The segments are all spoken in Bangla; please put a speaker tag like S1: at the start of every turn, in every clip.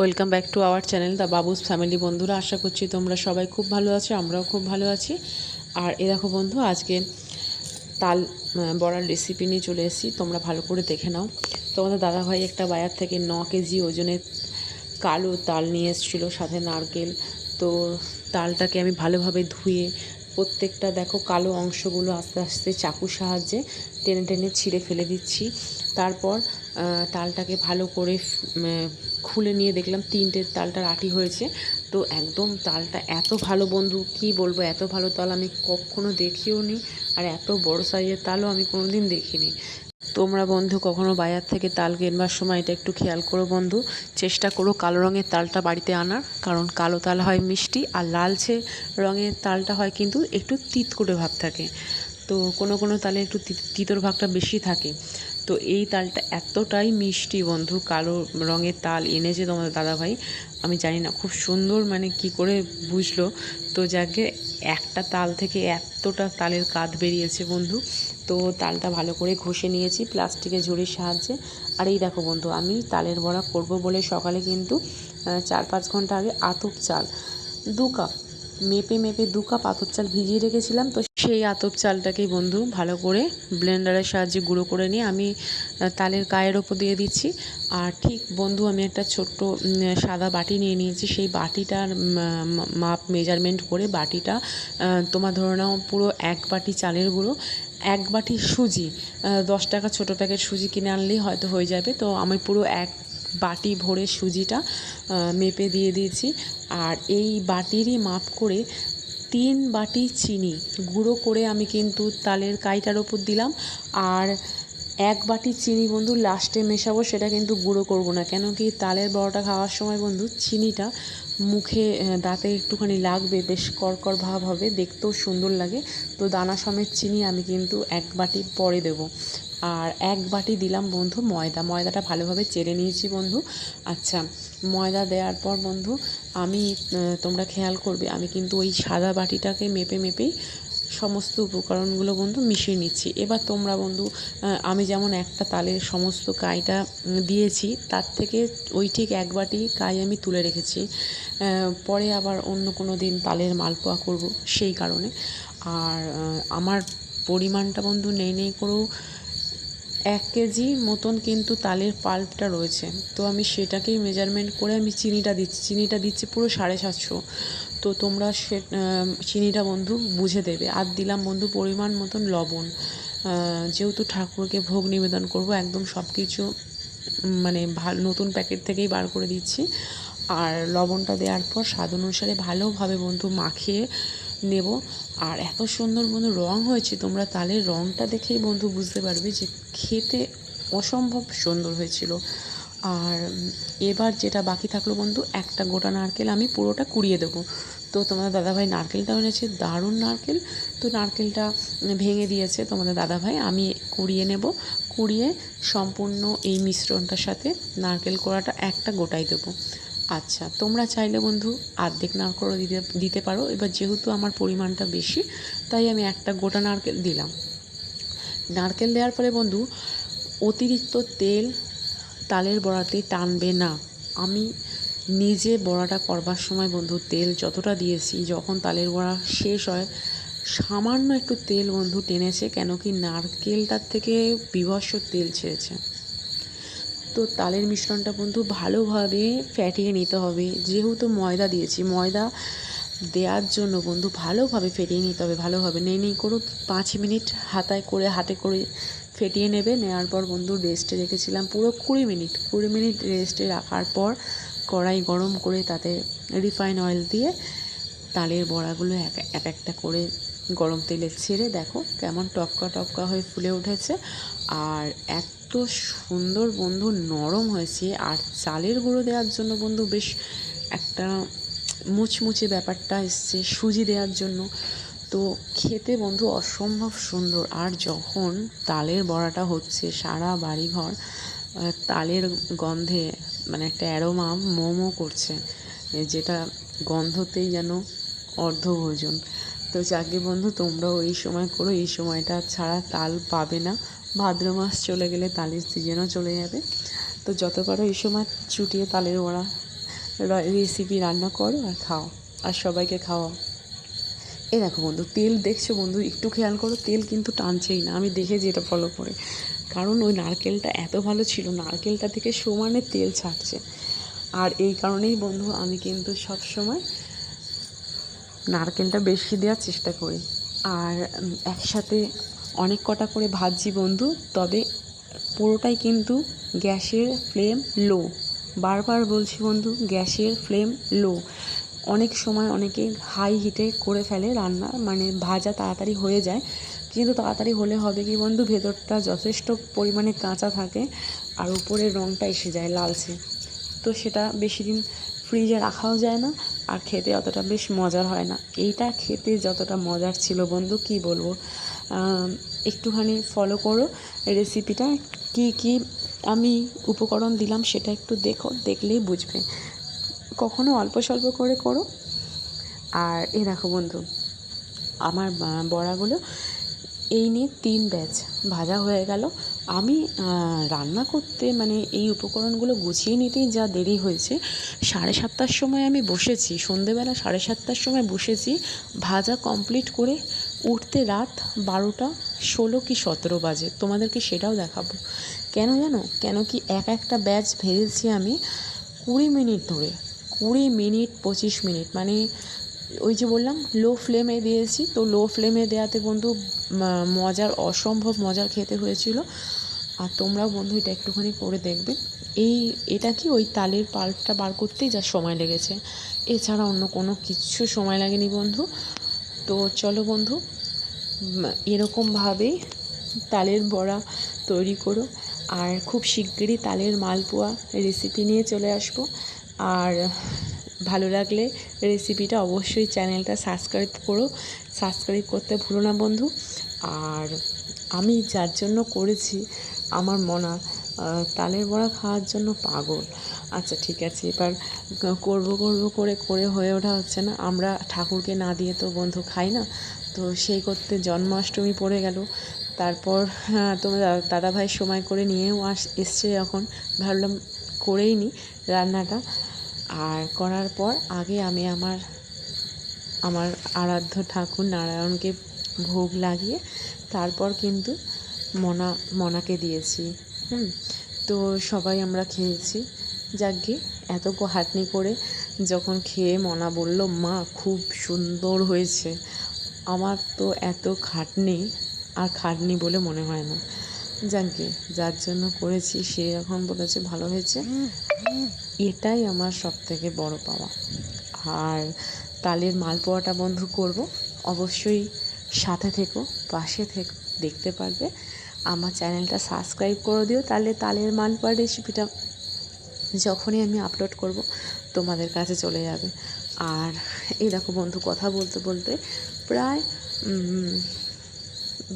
S1: Welcome back to our channel the Babus family বন্ধুরা, আশা করছি তোমরা সবাই খুব ভালো আছো, আমরাও খুব ভালো আছি। আর এ দেখো বন্ধু, আজকে তাল বড়ার রেসিপি নিয়ে চলে এসেছি, তোমরা ভালো করে দেখে নাও। তোমাদের দাদাভাই একটা বাজার থেকে ন কেজি ওজনের কালো তাল নিয়ে এসেছিল, সাথে নারকেল। তো তালটাকে আমি ভালোভাবে ধুয়ে, প্রত্যেকটা দেখো কালো অংশগুলো আস্তে আস্তে চাকুর সাহায্যে টেনে টেনে ছিঁড়ে ফেলে দিচ্ছি। তারপর তালটাকে ভালো করে খুলে নিয়ে দেখলাম তিনটে তালটার আটি হয়েছে। তো একদম তালটা এত ভালো বন্ধু, কি বলব, এত ভালো তাল আমি কখনো দেখিও নি আর এত বড় সাইজের তালও আমি কোনো দিন দেখিনি। তোমরা বন্ধু কখনো বাজার থেকে তাল কেনবার সময় এটা একটু খেয়াল করো বন্ধু। চেষ্টা করো কালো রঙের তালটা বাড়িতে আনার, কারণ কালো তাল হয় মিষ্টি আর লালচে রঙের তালটা হয় কিন্তু একটু তিত করে ভাব থাকে। তো কোনো কোনো তালে একটু তিতর ভাগটা বেশি থাকে। তো এই তালটা এতটাই মিষ্টি বন্ধু, কালো রঙের তাল এনেছে তোমাদের দাদাভাই। আমি জানি না খুব সুন্দর মানে কি করে বুঝলো। তো যাকে একটা তাল থেকে এতটা তালের কাঁধ বেরিয়েছে বন্ধু, তো তালটা ভালো করে ঘষে নিয়েছি প্লাস্টিকের ঝুড়ির সাহায্যে। আর এই দেখো বন্ধু, আমি তালের বড়া করব বলে সকালে কিন্তু চার পাঁচ ঘণ্টা আগে আতপ চাল, দু কাপ, মেপে মেপে দু কাপ আতপ চাল ভিজিয়ে রেখেছিলাম। তো সেই আতপ চালটাকেই বন্ধু ভালো করে ব্লেন্ডারের সাহায্যে গুঁড়ো করে নিয়ে আমি তালের গায়ের ওপর দিয়ে দিচ্ছি। আর ঠিক বন্ধু আমি একটা ছোট্ট সাদা বাটি নিয়ে নিয়েছি। সেই বাটিটার মাপ, মেজারমেন্ট করে বাটিটা তোমার ধরে নাও পুরো এক বাটি চালের গুঁড়ো, এক বাটি সুজি দশ টাকা ছোটো প্যাকেট সুজি কিনে আনলেই হয়তো হয়ে যাবে। তো আমি পুরো এক বাটি ভরে সুজিটা মেপে দিয়ে দিয়েছি। আর এই বাটিরই মাপ করে তিন বাটি চিনি গুঁড়ো করে আমি কিন্তু তালের কাইটার ওপর দিলাম। আর এক বাটি চিনি বন্ধু, লাস্টে মেশাবো সেটা কিন্তু গুঁড়ো করব না। কেন কি তালের বড়াটা খাওয়ার সময় বন্ধু, চিনিটা মুখে দাঁতে একটুখানি লাগবে, বেশ করকর ভাব হবে, দেখতেও সুন্দর লাগে। তো দানা সমেত চিনি আমি কিন্তু এক বাটি পরে দেবো। আর এক বাটি দিলাম বন্ধু ময়দা। ময়দাটা ভালোভাবে চেড়ে নিয়েছি বন্ধু। আচ্ছা ময়দা দেওয়ার পর বন্ধু, আমি তোমরা খেয়াল করবে, আমি কিন্তু ওই সাদা বাটিটাকে মেপে মেপেই সমস্ত উপকরণগুলো বন্ধু মিশিয়ে নিচ্ছি। এবার তোমরা বন্ধু আমি যেমন একটা তালের সমস্ত কাইটা দিয়েছি, তার থেকে ওই ঠিক এক বাটি কাই আমি তুলে রেখেছি। পরে আবার অন্য কোনো দিন তালের মালপোয়া করব সেই কারণে। আর আমার পরিমাণটা বন্ধু নেই নেই করেও এক কেজি মতন কিন্তু তালের পাল্পটা রয়েছে। তো আমি সেটাকেই মেজারমেন্ট করে আমি চিনিটা দিচ্ছি। চিনিটা দিচ্ছি পুরো সাড়ে সাতশো। তো তোমরা সে চিনিটা বন্ধু বুঝে দেবে। আর দিলাম বন্ধু পরিমাণ মতন লবণ। যেহেতু ঠাকুরকে ভোগ নিবেদন করব, একদম সব কিছু মানে ভালো নতুন প্যাকেট থেকেই বার করে দিচ্ছি। আর লবণটা দেওয়ার পর স্বাদ অনুসারে ভালোভাবে বন্ধু মাখিয়ে নেব। আর এত সুন্দর বন্ধু, রং হয়েছে, তোমরা তালের রংটা দেখেই বন্ধু বুঝতে পারবে যে খেতে অসম্ভব সুন্দর হয়েছিল। আর এবার যেটা বাকি থাকল বন্ধু, একটা গোটা নারকেল আমি পুরোটা কুড়িয়ে দেবো। তো তোমাদের দাদাভাই নারকেলটাও এনেছে, দারুণ নারকেল। তো নারকেলটা ভেঙে দিয়েছে তোমাদের দাদাভাই, আমি কুড়িয়ে নেব। কুড়িয়ে সম্পূর্ণ এই মিশ্রণটার সাথে নারকেল কোড়াটা একটা গোটাই দেবো। আচ্ছা তোমরা চাইলে বন্ধু আর্ধেক নারকেলও দিতে দিতে পারো। এবার যেহেতু আমার পরিমাণটা বেশি, তাই আমি একটা গোটা নারকেল দিলাম। নারকেল দেওয়ার পরে বন্ধু, অতিরিক্ত তেল তালের বড়াতে টানবে না। আমি নিজে বড়াটা করবার সময় বন্ধু, তেল যতটা দিয়েছি, যখন তালের বড়া শেষ হয়, সামান্য একটু তেল বন্ধু টেনেছে, কেন কি নারকেলটার থেকে বিভৎস তেল ছেড়েছে। তো তালের মিশ্রণটা বন্ধু ভালোভাবে ফ্যাটিয়ে নিতে হবে যেহেতু ময়দা দিয়েছি ময়দা দেওয়ার জন্য বন্ধু ভালোভাবে ফেটিয়ে নিতে হবে ভালোভাবে নেই নেই করো পাঁচ মিনিট হাতায় করে হাতে করে ফেটিয়ে নেবে নেওয়ার পর বন্ধু রেস্টে রেখেছিলাম পুরো কুড়ি মিনিট কুড়ি মিনিট রেস্টে রাখার পর কড়াই গরম করে তাতে রিফাইন অয়েল দিয়ে তালের বড়াগুলো এক একটা করে গরম তেলে ছেড়ে দেখো কেমন টপকা টপকা হয়ে ফুলে উঠেছে। আর এত সুন্দর বন্ধু, নরম হয়েছে। আর চালের গুঁড়ো দেওয়ার জন্য বন্ধু বেশ একটা মুচমুচে ব্যাপারটা এসছে সুজি দেওয়ার জন্য। তো খেতে বন্ধু অসম্ভব সুন্দর। আর যখন তালের বড়াটা হচ্ছে সারা বাড়িঘর তালের গন্ধে মানে একটা অ্যারোমা মোমো করছে, যেটা গন্ধতেই যেন অর্ধভোজন। তো যাকে বন্ধু তোমরাও এই সময় করো, এই সময়টা ছাড়া তাল পাবে না। ভাদ্র মাস চলে গেলে তালের সিজনও চলে যাবে। তো যত পারো এই সময় চুটিয়ে তালের বড়া রেসিপি রান্না করো আর খাও। আর সবাইকে খাওয়াও। এই দেখো বন্ধু, তেল দেখছ বন্ধু? একটু খেয়াল করো, তেল কিন্তু টানছেই না। আমি দেখেছি এটা ফলো করে। কারণ ওই নারকেলটা এত ভালো ছিল, নারকেলটা থেকে সমানে তেল ছাড়ছে। আর এই কারণেই বন্ধু আমি কিন্তু সব সময় নারকেলটা বেশি দেওয়ার চেষ্টা করি। আর একসাথে অনেক কটা করে ভাজছি বন্ধু, তবে পুরোটাই কিন্তু গ্যাসের ফ্লেম লো। বারবার বলছি বন্ধু, গ্যাসের ফ্লেম লো। অনেক সময় অনেকে হাই হিটে করে ফেলে রান্না মানে ভাজা তাড়াতাড়ি হয়ে যায়। কিন্তু তাড়াতাড়ি হলে হবে কি বন্ধু, ভেতরটা যথেষ্ট পরিমাণে কাঁচা থাকে আর উপরের রঙটা এসে যায় লালচে। তো সেটা বেশি দিন ফ্রিজে রাখাও যায় না। আর খেতে অতটা বেশ মজার হয় না। এইটা খেতে যতটা মজার ছিল বন্ধু, কি বলব? একটুখানি ফলো করো রেসিপিটা কি কি আমি উপকরণ দিলাম সেটা একটু দেখো, দেখলেই বুঝবে। কখনো অল্প স্বল্প করে করো। আর এ দেখো বন্ধু, আমার বড়াগুলো, এই নিয়ে তিন ব্যাচ ভাজা হয়ে গেল। আমি রান্না করতে মানে এই উপকরণগুলো গুছিয়ে নিতেই যা দেরি হয়েছে, সাড়ে সাতটার সময় আমি বসেছি, সন্ধেবেলা সাড়ে সাতটার সময় বসেছি, ভাজা কমপ্লিট করে উঠতে রাত বারোটা ষোলো কি সতেরো বাজে, তোমাদেরকে সেটাও দেখাবো। কেন জানো? কেন কি এক একটা ব্যাচ ভেজেছি আমি কুড়ি মিনিট ধরে, কুড়ি মিনিট পঁচিশ মিনিট মানে ওই যে বললাম লো ফ্লেমে দিয়েছি। তো লো ফ্লেমে দেওয়াতে বন্ধু মজার, অসম্ভব মজার খেতে হয়েছিল। আর তোমরাও বন্ধু এটা একটুখানি করে দেখবে। এই, এটা কি ওই তালের পাল্পটা বার করতেই যা সময় লেগেছে। এছাড়া অন্য কোনো কিছু সময় লাগেনি বন্ধু। তো চলো বন্ধু এরকমভাবেই তালের বড়া তৈরি করো। আর খুব শিগগিরই তালের মালপোয়া রেসিপি নিয়ে চলে আসব। আর ভালো লাগলে রেসিপিটা অবশ্যই চ্যানেলটা সাবস্ক্রাইব করো। সাবস্ক্রাইব করতে ভুলো না বন্ধু। আর আমি যার জন্য করেছি আমার মনা তালের বড়া খাওয়ার জন্য পাগল। আচ্ছা ঠিক আছে এবার করব করব করে করে হয়ে ওঠা হচ্ছে না। আমরা ঠাকুরকে না দিয়ে তো বন্ধু খাই না। তো সেই করতে জন্মাষ্টমী পড়ে গেল। তারপর হ্যাঁ, তোমার দাদাভাই সময় করে নিয়েও আস এসছে যখন ভাবলাম করেই নি রান্নাটা। আর করার পর আগে আমি আমার আমার আরাধ্য ঠাকুর নারায়ণকে ভোগ লাগিয়ে তারপর কিন্তু মনা, মনাকে দিয়েছি, হুম? তো সবাই আমরা খেয়েছি। যাকগে, এত হাটনি করে যখন খেয়ে মনা বলল, মা, খুব সুন্দর হয়েছে। আমার তো এত খাটনি আর খাটনি বলে মনে হয় না। যাকগে যার জন্য করেছি সে এখন বলেছে, ভালো হয়েছে। এটাই আমার সব থেকে বড় পাওয়া। আর তালের মালপোয়াটা বন্ধু করব। অবশ্যই সাথে থেকো, পাশে থেকো, দেখতে পারবে। আমার চ্যানেলটা সাবস্ক্রাইব করে দিও, তাহলে তালের মালপোয়া রেসিপিটা যখনই আমি আপলোড করব, তোমাদের কাছে চলে যাবে। আর এই দেখো বন্ধু কথা বলতে বলতে প্রায়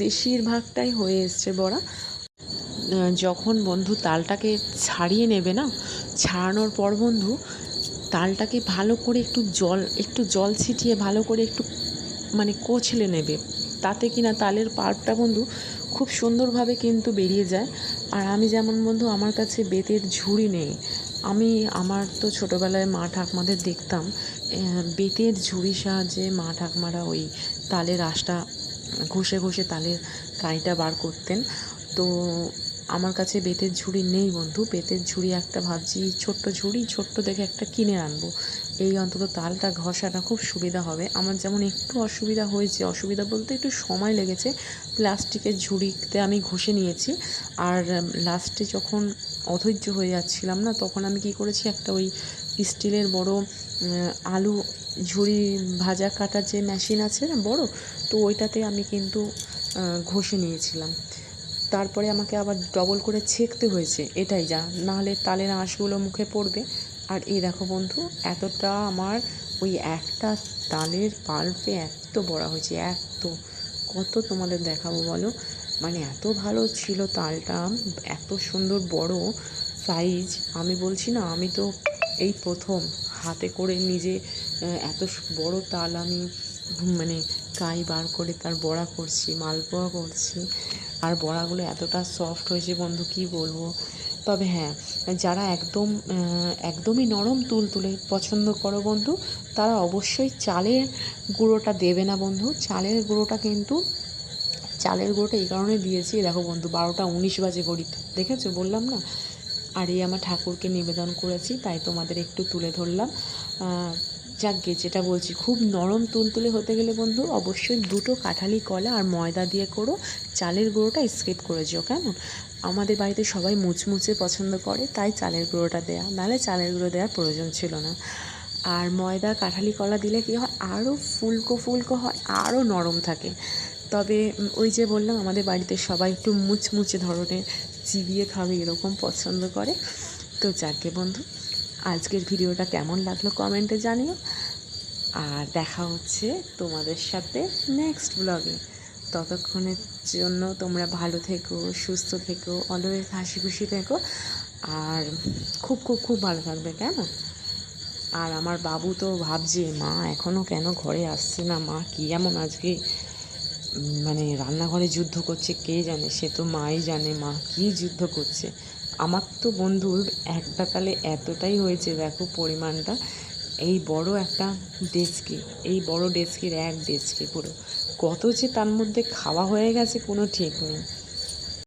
S1: বেশিরভাগটাই হয়ে এসছে বড়া। যখন বন্ধু তালটাকে ছাড়িয়ে নেবে না, ছাড়ানোর পর বন্ধু তালটাকে ভালো করে একটু জল একটু জল ছিটিয়ে ভালো করে একটু মানে কোচলে নেবে। তাতে কিনা তালের পাল্পটা বন্ধু খুব সুন্দরভাবে কিন্তু বেরিয়ে যায়। আর আমি যেমন বন্ধু আমার কাছে বেতের ঝুড়ি নেই। আমি, আমার তো ছোটোবেলায় মা ঠাকমাদের দেখতাম বেতের ঝুড়ির সাহায্যে মা ঠাকমারা ওই তালের আঁশটা ঘষে ঘষে তালের কাঁইটা বার করতেন। তো আমার কাছে বেতের ঝুড়ি নেই বন্ধু। বেতের ঝুড়ি একটা ভাবছি, ছোট্ট ঝুড়ি, ছোট্ট দেখে একটা কিনে আনব। এই অন্তত তালটা ঘষাটা খুব সুবিধা হবে। আমার যেমন একটু অসুবিধা হয়েছে, অসুবিধা বলতে একটু সময় লেগেছে। প্লাস্টিকের ঝুড়িতে আমি ঘষে নিয়েছি। আর লাস্টে যখন অধৈর্য হয়ে যাচ্ছিলাম না, তখন আমি কি করেছি, একটা ওই স্টিলের বড় আলু ঝুড়ি ভাজা কাটার যে মেশিন আছে না বড়, তো ওইটাতে আমি কিন্তু ঘষে নিয়েছিলাম। তারপরে আমাকে আবার ডবল করে ছেঁকতে হয়েছে, এটাই যা, নাহলে তালের আঁশগুলো মুখে পড়বে। আর এই দেখো বন্ধু, এতটা আমার ওই একটা তালের পাল্পে এত বড়া হয়েছে, এত, কত তোমাদের দেখাবো বলো? মানে এত ভালো ছিল তালটা, এত সুন্দর বড় সাইজ আমি বলছি না, আমি তো এই প্রথম হাতে করে নিজে এত বড় তাল আমি মানে কাই বার করে তার বড়া করছি, মালপোয়া করছি। আর বড়াগুলো এতটা সফট হয়েছে বন্ধু, কি বলব? তবে হ্যাঁ যারা একদম একদমই নরম তুল তুলে পছন্দ করো বন্ধু, তারা অবশ্যই চালের গুঁড়োটা দেবে না বন্ধু। চালের গুঁড়োটা কিন্তু, চালের গুঁড়োটা এই কারণে দিয়েছি। দেখো বন্ধু, বারোটা উনিশ বাজে ঘড়িতে। দেখেছ? বললাম না? আর এই আমার ঠাকুরকে নিবেদন করেছি, তাই তোমাদের একটু তুলে ধরলাম। যাকগে যেটা বলছি, খুব নরম তুলতুলে হতে গেলে বন্ধু, অবশ্যই দুটো কাঁঠালি কলা আর ময়দা দিয়ে করো, চালের গুঁড়োটা স্কিপ করে যেও কেমন? আমাদের বাড়িতে সবাই মুচমুচে পছন্দ করে, তাই চালের গুঁড়োটা দেয়া, নাহলে চালের গুঁড়ো দেওয়ার প্রয়োজন ছিল না। আর ময়দা, কাঁঠালি কলা দিলে কী হয় আরও ফুলকো ফুলকো হয় আরও নরম থাকে। তবে ওই যে বললাম, আমাদের বাড়িতে সবাই একটু মুচমুচে ধরনের চিবিয়ে খাবে এরকম পছন্দ করে। তো যাকে বন্ধু, আজকের ভিডিওটা কেমন লাগল কমেন্টে জানিও। আর দেখা হচ্ছে তোমাদের সাথে নেক্সট ব্লগে ততক্ষণের জন্য তোমরা ভালো থেকো, সুস্থ থেকো অলওয়েজ হাসি খুশি থেকো। আর খুব খুব খুব ভালো থাকবে, কেমন? আর আমার বাবু তো ভাবছে, মা এখনও কেন ঘরে আসছে না? মা, কী এমন আজকে? মানে রান্নাঘরে যুদ্ধ করছে, কে জানে? সে তো মাই জানে, মা কী যুদ্ধ করছে? আমার তো বন্ধুর একটা কালে এতটাই হয়েছে, দেখো পরিমাণটা। এই বড় একটা ডেস্কি, এই বড় ডেস্কির এক ডেস্কি পুরো। কত যে তার মধ্যে খাওয়া হয়ে গেছে, কোনো ঠিক নেই।